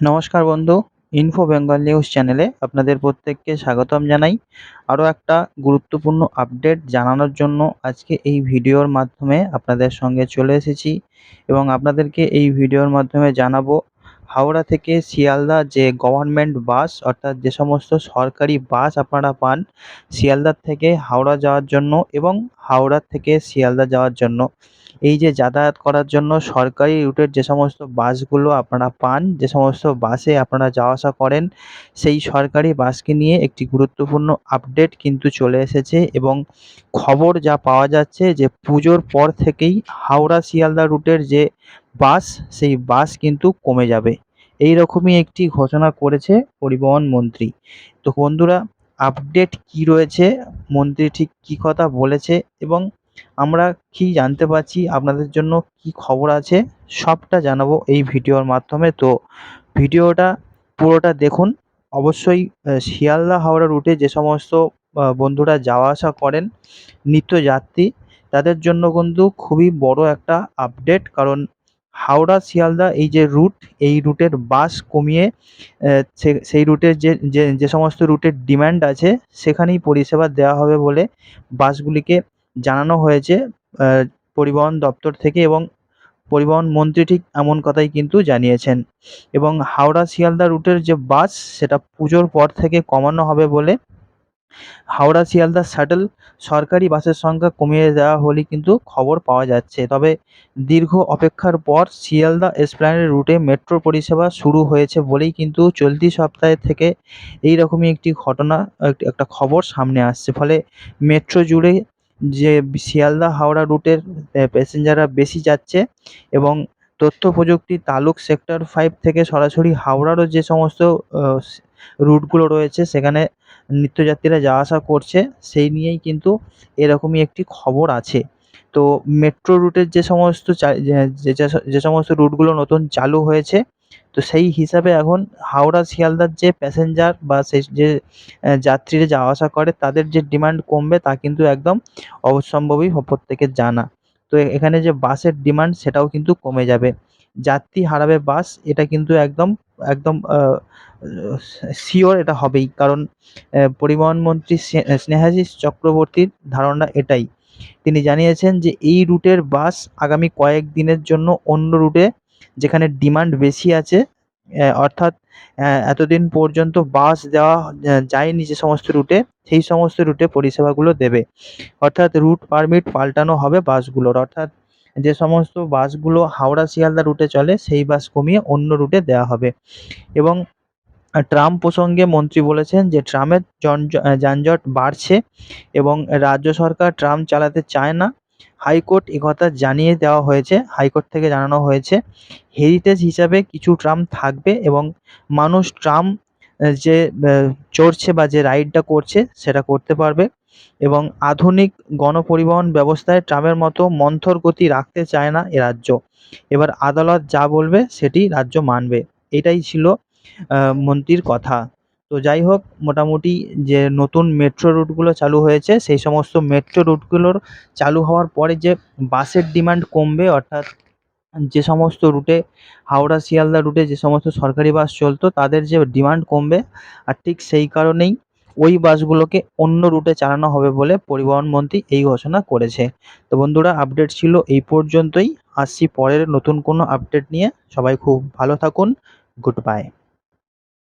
নমস্কার বন্ধু info Bengal news চ্যানেলে আপনাদের প্রত্যেককে স্বাগতম জানাই। আরও একটা গুরুত্বপূর্ণ আপডেট জানানোর জন্য আজকে এই ভিডিওর মাধ্যমে আপনাদের সঙ্গে চলে এসেছি এবং আপনাদেরকে এই ভিডিওর মাধ্যমে জানাব হাওড়া থেকে শিয়ালদা যে গভর্নমেন্ট বাস অর্থাৎ যে সমস্ত সরকারি বাস আপনারা পান, শিয়ালদার থেকে হাওড়া যাওয়ার জন্য এবং হাওড়ার থেকে শিয়ালদা যাওয়ার জন্য। এই যে যাতায়াত করার জন্য সরকারি রুটের যে সমস্ত বাসগুলো আপনারা পান, যে সমস্ত বাসে আপনারা যাওয়া আসা করেন, সেই সরকারি বাসকে নিয়ে একটি গুরুত্বপূর্ণ আপডেট কিন্তু চলে এসেছে এবং খবর যা পাওয়া যাচ্ছে যে পুজোর পর থেকেই হাওড়া শিয়ালদা রুটের যে বাস, সেই বাস কিন্তু কমে যাবে। এই রকমই একটি ঘোষণা করেছে পরিবহন মন্ত্রী। তো বন্ধুরা, আপডেট কী রয়েছে? মন্ত্রী ঠিক কী কথা বলেছে? এবং আমরা কী জানতে পারছি, আপনাদের জন্য কী খবর আছে, সবটা জানাব এই ভিডিওর মাধ্যমে। তো ভিডিওটা পুরোটা দেখুন। অবশ্যই শিয়ালদা হাওড়া রুটে যে সমস্ত বন্ধুরা যাওয়া আসা করেন, নিত্যযাত্রী, তাদের জন্য কিন্তু খুবই বড় একটা আপডেট কারণ হাওড়া, শিয়ালদা এই যে রুট এই রুটের বাস কমিয়ে সেই রুটের যে যে যে সমস্ত রুটের ডিম্যান্ড আছে, সেখানেই পরিষেবা দেওয়া হবে বলে বাসগুলিকে জানানো হয়েছে পরিবহন দপ্তর থেকে এবং পরিবহন মন্ত্রী ঠিক এমন কথাই কিন্তু জানিয়েছেন। এবং হাওড়া শিয়ালদা রুটের যে বাস, সেটা পুজোর পর থেকে কমানো হবে বলে হাওড়া শিয়ালদা শাটল সরকারি বাসের সংখ্যা কমিয়ে দেওয়া হলে কিন্তু খবর পাওয়া যাচ্ছে। তবে দীর্ঘ অপেক্ষার পর শিয়ালদা এসপ্ল্যানেড রুটে মেট্রো পরিষেবা শুরু হয়েছে বলেই কিন্তু চলতি সপ্তাহে থেকে এই রকমই একটি ঘটনা একটা খবর সামনে আসছে। ফলে মেট্রো জুড়ে যে শিয়ালদা হাওড়া রুটের প্যাসেঞ্জাররা বেশি যাচ্ছে এবং তথ্য প্রযুক্তি তালুক সেক্টর ফাইভ থেকে সরাসরি হাওড়ারও যে সমস্ত রুটগুলো রয়েছে, সেখানে নিত্যযাত্রীরা যাওয়া আসা করছে, সেই নিয়েই কিন্তু এরকমই একটি খবর আছে। তো মেট্রো রুটের যে সমস্ত যে সমস্ত রুটগুলো নতুন চালু হয়েছে তো সেই হিসাবে এখন হাওড়া, শিয়ালদার যে প্যাসেঞ্জার বা সেই যে যাত্রীরা যাওয়া আসা করে, তাদের যে ডিমান্ড কমবে তা কিন্তু একদম অবশ্যম্ভাবী প্রত্যেকের জানা। তো এখানে যে বাসের ডিমান্ড সেটাও কিন্তু কমে যাবে। যাত্রী হারাবে বাস, এটা কিন্তু একদম একদম শিওর এটা হবেই। কারণ পরিবহন মন্ত্রী স্নেহাশিস চক্রবর্তীর ধারণা এটাই। তিনি জানিয়েছেন যে এই রুটের বাস আগামী কয়েক দিনের জন্য অন্য রুটে যেখানে ডিমান্ড বেশি আছে অর্থাৎ এতদিন পর্যন্ত বাস দেওয়া যায়নি যে সমস্ত রুটে, সেই সমস্ত রুটে পরিষেবাগুলো দেবে। অর্থাৎ রুট পারমিট পাল্টানো হবে বাসগুলোর। অর্থাৎ যে সমস্ত বাসগুলো হাওড়া শিয়ালদা রুটে চলে, সেই বাস কমিয়ে অন্য রুটে দেওয়া হবে। এবং ট্রাম প্রসঙ্গে মন্ত্রী বলেছেন যে, ট্রামের যানজট বাড়ছে এবং রাজ্য সরকার ট্রাম চালাতে চায় না। হাইকোর্ট একথা জানিয়ে দেওয়া হয়েছে। হাইকোর্ট থেকে জানানো হয়েছে, হেরিটেজ হিসাবে কিছু ট্রাম থাকবে এবং মানুষ ট্রাম যে চড়ছে বা যে রাইডটা করছে সেটা করতে পারবে এবং আধুনিক গণপরিবহন ব্যবস্থায় ট্রামের মতো মন্থর গতি রাখতে চায় না এ রাজ্য। এবার আদালত যা বলবে সেটি রাজ্য মানবে। এটাই ছিল মন্ত্রীর কথা। তো যাই হোক, মোটামুটি যে নতুন মেট্রো রুটগুলো চালু হয়েছে, সেই সমস্ত মেট্রো রুটগুলোর চালু হওয়ার পরে যে বাসের ডিমান্ড কমবে, অর্থাৎ যে সমস্ত রুটে হাওড়া শিয়ালদা রুটে যে সমস্ত সরকারি বাস চলতো, তাদের যে ডিমান্ড কমবে। আর ঠিক সেই কারণেই ওই বাসগুলোকে অন্য রুটে চালানো হবে বলে পরিবহন মন্ত্রী এই ঘোষণা করেছে। তো বন্ধুরা আপডেট ছিল এই পর্যন্তই। আসছি পরের নতুন কোনো আপডেট নিয়ে। সবাই খুব ভালো থাকুন। Good bye